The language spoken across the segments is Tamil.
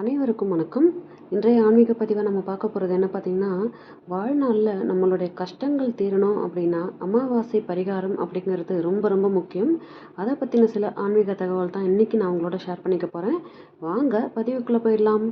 அனைவருக்கும் வணக்கம். இன்றைய ஆன்மீக பதிவை நம்ம பார்க்க போகிறது என்ன பார்த்திங்கன்னா வாழ்நாளில் நம்மளுடைய கஷ்டங்கள் தீரணும் அப்படின்னா அமாவாசை பரிகாரம் அப்படிங்கிறது ரொம்ப ரொம்ப முக்கியம். அதை பற்றின சில ஆன்மீக தகவல் தான் இன்றைக்கி நான் உங்களோட ஷேர் பண்ணிக்க போகிறேன் வாங்க பதிவுக்குள்ளே போயிடலாம்.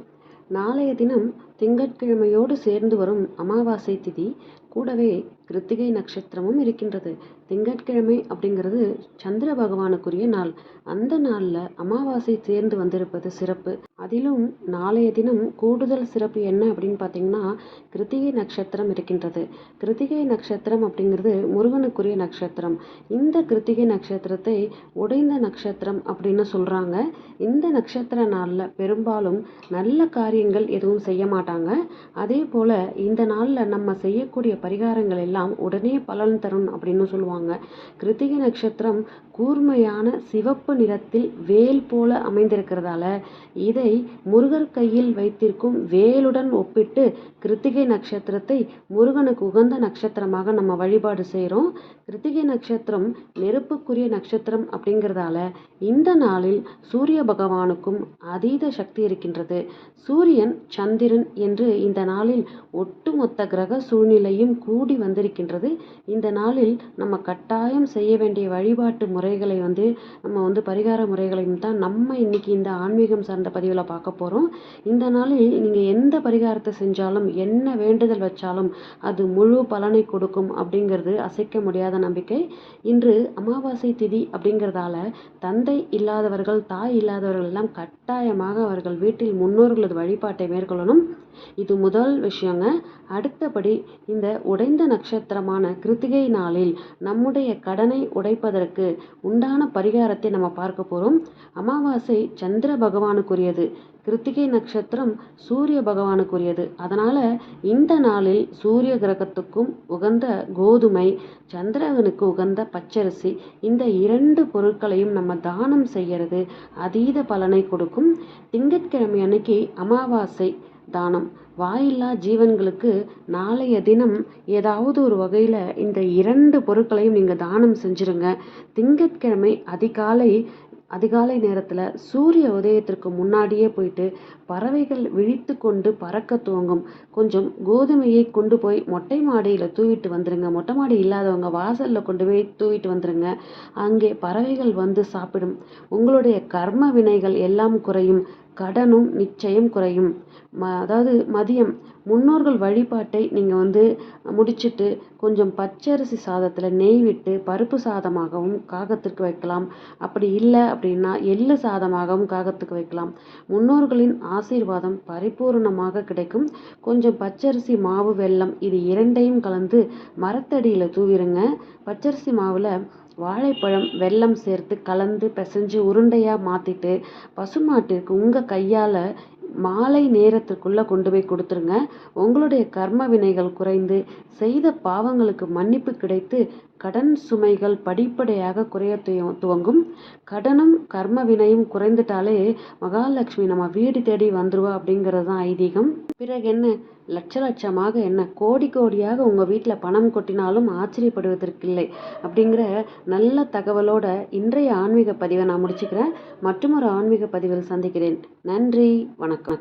நாளைய தினம் திங்கட்கிழமையோடு சேர்ந்து வரும் அமாவாசை திதி கூடவே கிருத்திகை நட்சத்திரமும் இருக்கின்றது. திங்கட்கிழமை அப்படிங்கிறது சந்திர பகவானுக்குரிய நாள். அந்த நாளில் அமாவாசை சேர்ந்து வந்திருப்பது சிறப்பு. அதிலும் நாளைய தினம் கூடுதல் சிறப்பு என்ன அப்படின்னு பார்த்தீங்கன்னா கிருத்திகை நட்சத்திரம் இருக்கின்றது. கிருத்திகை நட்சத்திரம் அப்படிங்கிறது முருகனுக்குரிய நட்சத்திரம். இந்த கிருத்திகை நட்சத்திரத்தை உடைந்த நட்சத்திரம் அப்படின்னு சொல்கிறாங்க இந்த நட்சத்திர நாளில் பெரும்பாலும் நல்ல காரியங்கள் எதுவும் செய்ய மாட்டாங்க. அதே போல் இந்த நாளில் நம்ம செய்யக்கூடிய பரிகாரங்கள் எல்லாம் உடனே பலன் தரும் அப்படின்னு சொல்லுவாங்க. கிருத்திகை நட்சத்திரம் கூர்மையான சிவப்பு நிறத்தில் வேல் போல அமைந்திருக்கிறதால இதை முருகர் கையில் வைத்திருக்கும் வேலுடன் ஒப்பிட்டு கிருத்திகை நட்சத்திரத்தை முருகனுக்கு உகந்த நட்சத்திரமாக நம்ம வழிபாடு செய்கிறோம் கிருத்திகை நட்சத்திரம் நெருப்புக்குரிய நட்சத்திரம் அப்படிங்கிறதால இந்த நாளில் சூரிய பகவானுக்கும் அதீத சக்தி இருக்கின்றது. சூரியன் சந்திரன் என்று இந்த நாளில் ஒட்டுமொத்த கிரக சூழ்நிலையும் கூடி வந்திருக்கின்றது. இந்த நாளில் நம்ம கட்டாயம் செய்ய வேண்டிய வழிபாட்டு முறைகளை வந்து நம்ம வந்து பரிகார முறைகளையும் தான் நம்ம இன்னைக்கு இந்த ஆன்மீகம் சார்ந்த பதிவில் பார்க்க போகிறோம் இந்த நாளில் நீங்கள் எந்த பரிகாரத்தை செஞ்சாலும் என்ன வேண்டுதல் வச்சாலும் அது முழு பலனை கொடுக்கும் அப்படிங்கிறது அசைக்க முடியாத நம்பிக்கை. இன்று அமாவாசை திதி அப்படிங்கிறதால தந்தை இல்லாதவர்கள் தாய் இல்லாதவர்கள் எல்லாம் கட்டாயமாக அவர்கள் வீட்டில் முன்னோர்களது வழிபாட்டை மேற்கொள்ளணும். இது முதல் விஷயங்க. அடுத்தபடி இந்த உடைந்த நட்சத்திரமான கிருத்திகை நாளில் நம்முடைய கடனை உடைப்பதற்கு உண்டான பரிகாரத்தை நம்ம பார்க்க போகிறோம் அமாவாசை சந்திர பகவானுக்குரியது கிருத்திகை நட்சத்திரம் சூரிய பகவானுக்குரியது. அதனால் இந்த நாளில் சூரிய கிரகத்துக்கும் உகந்த கோதுமை சந்திரகனுக்கு உகந்த பச்சரிசி இந்த இரண்டு பொருட்களையும் நம்ம தானம் செய்கிறது அதீத பலனை கொடுக்கும். திங்கட்கிழமை அன்னைக்கு அமாவாசை தானம். வாயில்லா ஜீவன்களுக்கு நாளைய தினம் ஏதாவது ஒரு வகையில் இந்த இரண்டு பொருட்களையும் நீங்கள் தானம் செஞ்சுருங்க. திங்கட்கிழமை அதிகாலை அதிகாலை நேரத்தில் சூரிய உதயத்திற்கு முன்னாடியே போயிட்டு பறவைகள் விழித்து கொண்டு பறக்க துவங்கும். கொஞ்சம் கோதுமையை கொண்டு போய் மொட்டை மாடியில் தூவிட்டு வந்துடுங்க மொட்டை மாடி இல்லாதவங்க வாசலில் கொண்டு போய் தூவிட்டு வந்துடுங்க அங்கே பறவைகள் வந்து சாப்பிடும். உங்களுடைய கர்ம வினைகள் எல்லாம் குறையும். கடனும் நிச்சயம் குறையும். ம அதாவது மதியம். முன்னோர்கள் வழிபாட்டை நீங்கள் வந்து முடிச்சுட்டு கொஞ்சம் பச்சரிசி சாதத்தில் நெய் விட்டு பருப்பு சாதமாகவும் காகத்திற்கு வைக்கலாம். அப்படி இல்லை அப்படின்னா எள்ளு சாதமாகவும் காகத்துக்கு வைக்கலாம். முன்னோர்களின் ஆசீர்வாதம் பரிபூர்ணமாக கிடைக்கும். கொஞ்சம் பச்சரிசி மாவு வெல்லம் இது இரண்டையும் கலந்து மரத்தடியில் தூவிடுங்க பச்சரிசி மாவில் வாழைப்பழம் வெல்லம் சேர்த்து கலந்து பிசைஞ்சு உருண்டையாக மாற்றிட்டு பசுமாட்டிற்கு உங்கள் கையால் மாலை நேரத்துக்குள்ளே கொண்டு போய் கொடுத்துருங்க. உங்களுடைய கர்ம வினைகள் குறைந்து செய்த பாவங்களுக்கு மன்னிப்பு கிடைத்து கடன் சுமைகள் படிப்படியாக குறைய துவங்கும். கடனும் கர்ம வினையும் குறைந்துட்டாலே மகாலட்சுமி நம்ம வீடு தேடி வந்துருவா அப்படிங்கிறது தான் ஐதீகம். பிறகு என்ன? லட்ச லட்சமாக என்ன? கோடி கோடியாக உங்கள் வீட்டில் பணம் கொட்டினாலும் ஆச்சரியப்படுவதற்கில்லை அப்படிங்கிற நல்ல தகவலோட இன்றைய ஆன்மீக பதிவை நான் முடிச்சுக்கிறேன். மற்றும் ஒரு ஆன்மீக பதிவில் சந்திக்கிறேன். நன்றி வணக்கம்.